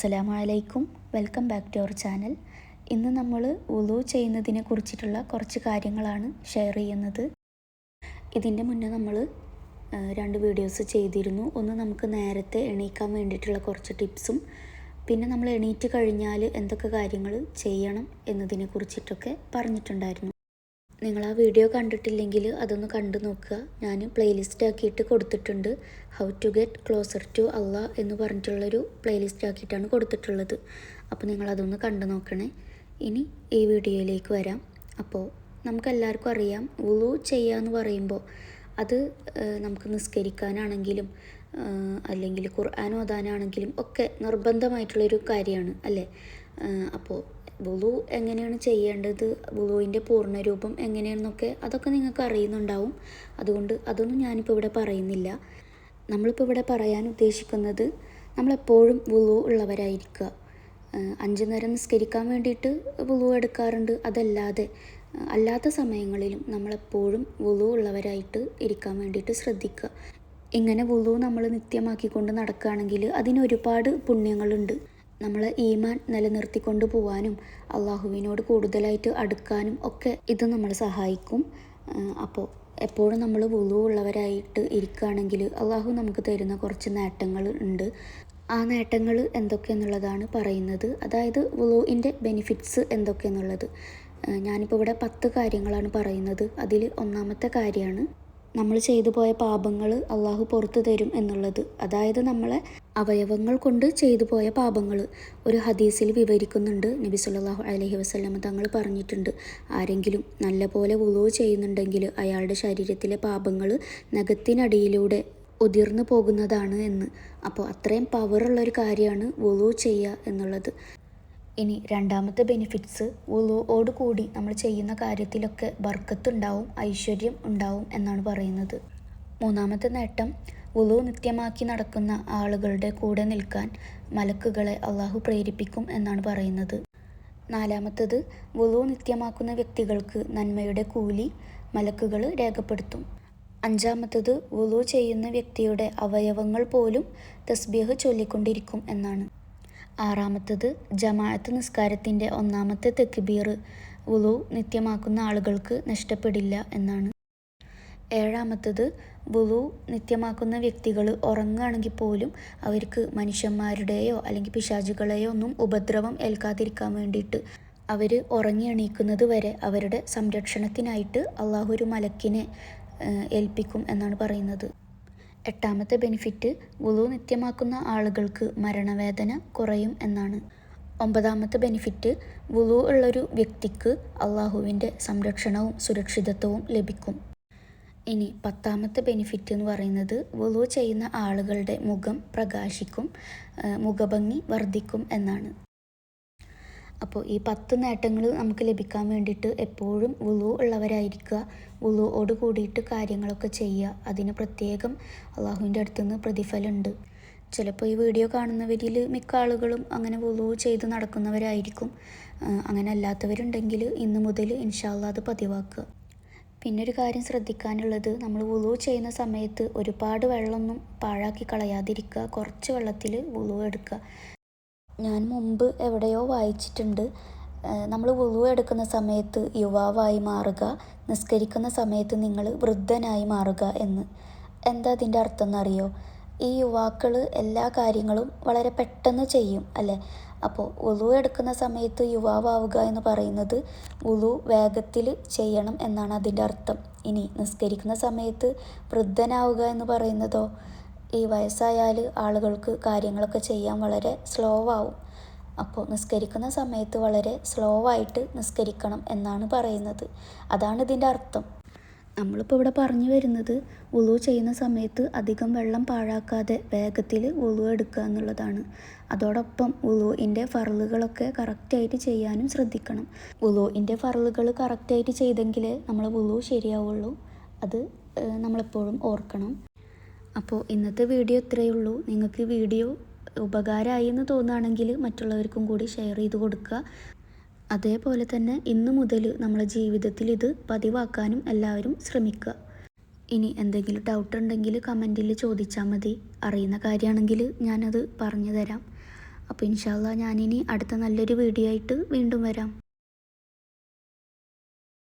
അസ്സലാമു അലൈക്കും welcome back to our channel. ഇന്ന് നമ്മൾ ഉളു ചെയ്യുന്നതിനെ കുറിച്ചിട്ടുള്ള കുറച്ച് കാര്യങ്ങളാണ് ഷെയർ ചെയ്യുന്നത്. ഇതിന്റെ മുന്നേ നമ്മൾ രണ്ട് വീഡിയോസ് ചെയ്തിരുന്നു. ഒന്ന് നമുക്ക് നേരത്തെ എണീക്കാൻ വേണ്ടിയിട്ടുള്ള കുറച്ച് ടിപ്സും പിന്നെ നമ്മൾ എണീറ്റ് കഴിഞ്ഞാൽ എന്തൊക്കെ കാര്യങ്ങൾ ചെയ്യണം എന്നതിനെ കുറിച്ചിട്ടൊക്കെ പറഞ്ഞിട്ടുണ്ടായിരുന്നു. നിങ്ങൾ ആ വീഡിയോ കണ്ടിട്ടില്ലെങ്കിൽ അതൊന്ന് കണ്ടു നോക്കുക. ഞാൻ പ്ലേലിസ്റ്റ് ആക്കിയിട്ട് കൊടുത്തിട്ടുണ്ട്. How to get closer to Allah എന്ന് പറഞ്ഞിട്ടുള്ളൊരു പ്ലേലിസ്റ്റ് ആക്കിയിട്ടാണ് കൊടുത്തിട്ടുള്ളത്. അപ്പോൾ നിങ്ങൾ അതൊന്ന് കണ്ടു നോക്കണേ. ഇനി ഈ വീഡിയോയിലേക്ക് വരാം. അപ്പോൾ നമുക്കെല്ലാവർക്കും അറിയാം ഉളു ചെയ്യുക എന്ന് പറയുമ്പോൾ അത് നമുക്ക് നിസ്കരിക്കാനാണെങ്കിലും അല്ലെങ്കിൽ ഖുർആൻ ഓതാനാണെങ്കിലും ഒക്കെ നിർബന്ധമായിട്ടുള്ളൊരു കാര്യമാണ് അല്ലേ? അപ്പോൾ വുളു എങ്ങനെയാണ് ചെയ്യേണ്ടത്? വുളുവിന്റെ പൂർണരൂപം എങ്ങനെയാണെന്നൊക്കെ അതൊക്കെ നിങ്ങൾക്ക് അറിയുന്നുണ്ടാവും. അതുകൊണ്ട് അതൊന്നും ഞാനിപ്പോൾ ഇവിടെ പറയുന്നില്ല. നമ്മളിപ്പോൾ ഇവിടെ പറയാൻ ഉദ്ദേശിക്കുന്നത് നമ്മളെപ്പോഴും വുളു ഉള്ളവരായിരിക്കുക. അഞ്ചു നേരം നിസ്കരിക്കാൻ വേണ്ടിയിട്ട് വുളു എടുക്കാറുണ്ട്. അതല്ലാതെ അല്ലാത്ത സമയങ്ങളിലും നമ്മളെപ്പോഴും വുളു ഉള്ളവരായിട്ട് ഇരിക്കാൻ വേണ്ടിയിട്ട് ശ്രദ്ധിക്കുക. ഇങ്ങനെ വുളു നമ്മൾ നിത്യമാക്കിക്കൊണ്ട് നടക്കുകയാണെങ്കിൽ അതിന് ഒരുപാട് പുണ്യങ്ങളുണ്ട്. നമ്മളെ ഈമാൻ നിലനിർത്തിക്കൊണ്ട് പോകാനും അള്ളാഹുവിനോട് കൂടുതലായിട്ട് അടുക്കാനും ഒക്കെ ഇത് നമ്മളെ സഹായിക്കും. അപ്പോൾ എപ്പോഴും നമ്മൾ ഉള്ളവരായിട്ട് ഇരിക്കുകയാണെങ്കിൽ അള്ളാഹു നമുക്ക് തരുന്ന കുറച്ച് നേട്ടങ്ങൾ ഉണ്ട്. ആ നേട്ടങ്ങൾ എന്തൊക്കെയെന്നുള്ളതാണ് പറയുന്നത്. അതായത് വുളുവിന്റെ ബെനിഫിറ്റ്സ് എന്തൊക്കെയെന്നുള്ളത്. ഞാനിപ്പോൾ ഇവിടെ പത്ത് കാര്യങ്ങളാണ് പറയുന്നത്. അതിൽ ഒന്നാമത്തെ കാര്യമാണ് നമ്മൾ ചെയ്തു പോയ പാപങ്ങൾ അള്ളാഹു പുറത്തു തരും എന്നുള്ളത്. അതായത് നമ്മളെ അവയവങ്ങൾ കൊണ്ട് ചെയ്തു പോയ പാപങ്ങൾ ഒരു ഹദീസിൽ വിവരിക്കുന്നുണ്ട്. നബി സല്ലല്ലാഹു അലൈഹി വസല്ലം തങ്ങൾ പറഞ്ഞിട്ടുണ്ട് ആരെങ്കിലും നല്ല പോലെ ഉളവ് ചെയ്യുന്നുണ്ടെങ്കിൽ അയാളുടെ ശരീരത്തിലെ പാപങ്ങൾ നഖത്തിനടിയിലൂടെ ഉതിർന്നു പോകുന്നതാണ് എന്ന്. അപ്പോൾ അത്രയും പവറുള്ള ഒരു കാര്യമാണ് വുളു ചെയ്യുക എന്നുള്ളത്. ഇനി രണ്ടാമത്തെ ബെനിഫിറ്റ്സ് ഉളുവോട് കൂടി നമ്മൾ ചെയ്യുന്ന കാര്യത്തിലൊക്കെ ബർക്കത്തുണ്ടാവും ഐശ്വര്യം ഉണ്ടാവും എന്നാണ് പറയുന്നത്. മൂന്നാമത്തെ നേട്ടം ഉളു നിത്യമാക്കി നടക്കുന്ന ആളുകളുടെ കൂടെ നിൽക്കാൻ മലക്കുകളെ അള്ളാഹു പ്രേരിപ്പിക്കും എന്നാണ് പറയുന്നത്. നാലാമത്തത് വുളു നിത്യമാക്കുന്ന വ്യക്തികൾക്ക് നന്മയുടെ കൂലി മലക്കുകൾ രേഖപ്പെടുത്തും. അഞ്ചാമത്തത് വുളു ചെയ്യുന്ന വ്യക്തിയുടെ അവയവങ്ങൾ പോലും തസ്ബീഹ് ചൊല്ലിക്കൊണ്ടിരിക്കും എന്നാണ്. ആറാമത്തത് ജമാഅത്ത് നിസ്കാരത്തിന്റെ ഒന്നാമത്തെ തെക്കുബീർ വുളു നിത്യമാക്കുന്ന ആളുകൾക്ക് നഷ്ടപ്പെടില്ല എന്നാണ്. ഏഴാമത്തത് വുളു നിത്യമാക്കുന്ന വ്യക്തികൾ ഉറങ്ങുകയാണെങ്കിൽ പോലും അവർക്ക് മനുഷ്യന്മാരുടെയോ അല്ലെങ്കിൽ പിശാചുകളെയോ ഒന്നും ഉപദ്രവം ഏൽക്കാതിരിക്കാൻ വേണ്ടിയിട്ട് അവർ ഉറങ്ങി എണീക്കുന്നത് വരെ അവരുടെ സംരക്ഷണത്തിനായിട്ട് അള്ളാഹു ഒരു മലക്കിനെ ഏൽപ്പിക്കും എന്നാണ് പറയുന്നത്. എട്ടാമത്തെ ബെനിഫിറ്റ് വുളു നിത്യമാക്കുന്ന ആളുകൾക്ക് മരണവേദന കുറയും എന്നാണ്. ഒമ്പതാമത്തെ ബെനിഫിറ്റ് വുളു ഉള്ളൊരു വ്യക്തിക്ക് അള്ളാഹുവിന്റെ സംരക്ഷണവും സുരക്ഷിതത്വവും ലഭിക്കും. ഇനി പത്താമത്തെ ബെനിഫിറ്റ് എന്ന് പറയുന്നത് വുളു ചെയ്യുന്ന ആളുകളുടെ മുഖം പ്രകാശിക്കും മുഖഭംഗി വർദ്ധിക്കും എന്നാണ്. അപ്പോൾ ഈ പത്ത് നേട്ടങ്ങൾ നമുക്ക് ലഭിക്കാൻ വേണ്ടിയിട്ട് എപ്പോഴും വുളു ഉള്ളവരായിരിക്കുക. വുളുവോട് കൂടിയിട്ട് കാര്യങ്ങളൊക്കെ ചെയ്യുക. അതിന് പ്രത്യേകം അള്ളാഹുവിന്റെ അടുത്തുനിന്ന് പ്രതിഫലമുണ്ട്. ചിലപ്പോൾ ഈ വീഡിയോ കാണുന്നവരിൽ മിക്ക ആളുകളും അങ്ങനെ വുളു ചെയ്ത് നടക്കുന്നവരായിരിക്കും. അങ്ങനെ അല്ലാത്തവരുണ്ടെങ്കിൽ ഇന്ന് മുതൽ ഇൻഷാല്ല അത് പതിവാക്കുക. പിന്നെ ഒരു കാര്യം ശ്രദ്ധിക്കാനുള്ളത് നമ്മൾ വുളു ചെയ്യുന്ന സമയത്ത് ഒരുപാട് വെള്ളമൊന്നും പാഴാക്കി കളയാതിരിക്കുക. കുറച്ച് വെള്ളത്തിൽ വുളു എടുക്കുക. ഞാൻ മുമ്പ് എവിടെയോ വായിച്ചിട്ടുണ്ട്. നമ്മൾ വുളു എടുക്കുന്ന സമയത്ത് യുവാവായി മാറുക നിസ്കരിക്കുന്ന സമയത്ത് നിങ്ങൾ വൃദ്ധനായി മാറുക എന്ന്. എന്താ അതിന്റെ അർത്ഥം എന്നറിയോ ഈ യുവാക്കൾ എല്ലാ കാര്യങ്ങളും വളരെ പെട്ടെന്ന് ചെയ്യും അല്ലേ? അപ്പോൾ ഉളു എടുക്കുന്ന സമയത്ത് യുവാവാവുക എന്ന് പറയുന്നത് ഉളു വേഗത്തിൽ ചെയ്യണം എന്നാണ് അതിന്റെ അർത്ഥം. ഇനി നിസ്കരിക്കുന്ന സമയത്ത് വൃദ്ധനാവുക എന്ന് പറയുന്നതോ? ഈ വയസ്സായാൽ ആളുകൾക്ക് കാര്യങ്ങളൊക്കെ ചെയ്യാൻ വളരെ സ്ലോ ആവും അപ്പോൾ നിസ്കരിക്കുന്ന സമയത്ത് വളരെ സ്ലോ ആയിട്ട് നിസ്കരിക്കണം എന്നാണ് പറയുന്നത്. അതാണ് ഇതിന്റെ അർത്ഥം. നമ്മളിപ്പോൾ ഇവിടെ പറഞ്ഞു വരുന്നത് ഉളു ചെയ്യുന്ന സമയത്ത് അധികം വെള്ളം പാഴാക്കാതെ വേഗത്തിൽ ഉളു എടുക്കുക എന്നുള്ളതാണ്. അതോടൊപ്പം ഉളുവിന്റെ ഫറലുകളൊക്കെ കറക്റ്റായിട്ട് ചെയ്യാനും ശ്രദ്ധിക്കണം. ഉളുവിന്റെ ഫറലുകൾ കറക്റ്റായിട്ട് ചെയ്തെങ്കിലേ നമ്മളെ ഉളു ശരിയാവുള്ളൂ. അത് നമ്മളെപ്പോഴും ഓർക്കണം. അപ്പോൾ ഇന്നത്തെ വീഡിയോ ഇത്രയേ ഉള്ളൂ. നിങ്ങൾക്ക് വീഡിയോ ഉപകാരമായി എന്ന് തോന്നുകയാണെങ്കിൽ മറ്റുള്ളവർക്കും കൂടി ഷെയർ ചെയ്ത് കൊടുക്കുക. അതേപോലെ തന്നെ ഇന്നു മുതൽ നമ്മുടെ ജീവിതത്തിൽ ഇത് പതിവാക്കാനും എല്ലാവരും ശ്രമിക്കുക. ഇനി എന്തെങ്കിലും ഡൗട്ട് ഉണ്ടെങ്കിൽ കമന്റിൽ ചോദിച്ചാൽ മതി. അറിയുന്ന കാര്യമാണെങ്കിൽ ഞാനത് പറഞ്ഞു തരാം അപ്പോൾ ഇൻഷാല്ല ഞാനിനി അടുത്ത നല്ലൊരു വീഡിയോ ആയിട്ട് വീണ്ടും വരാം.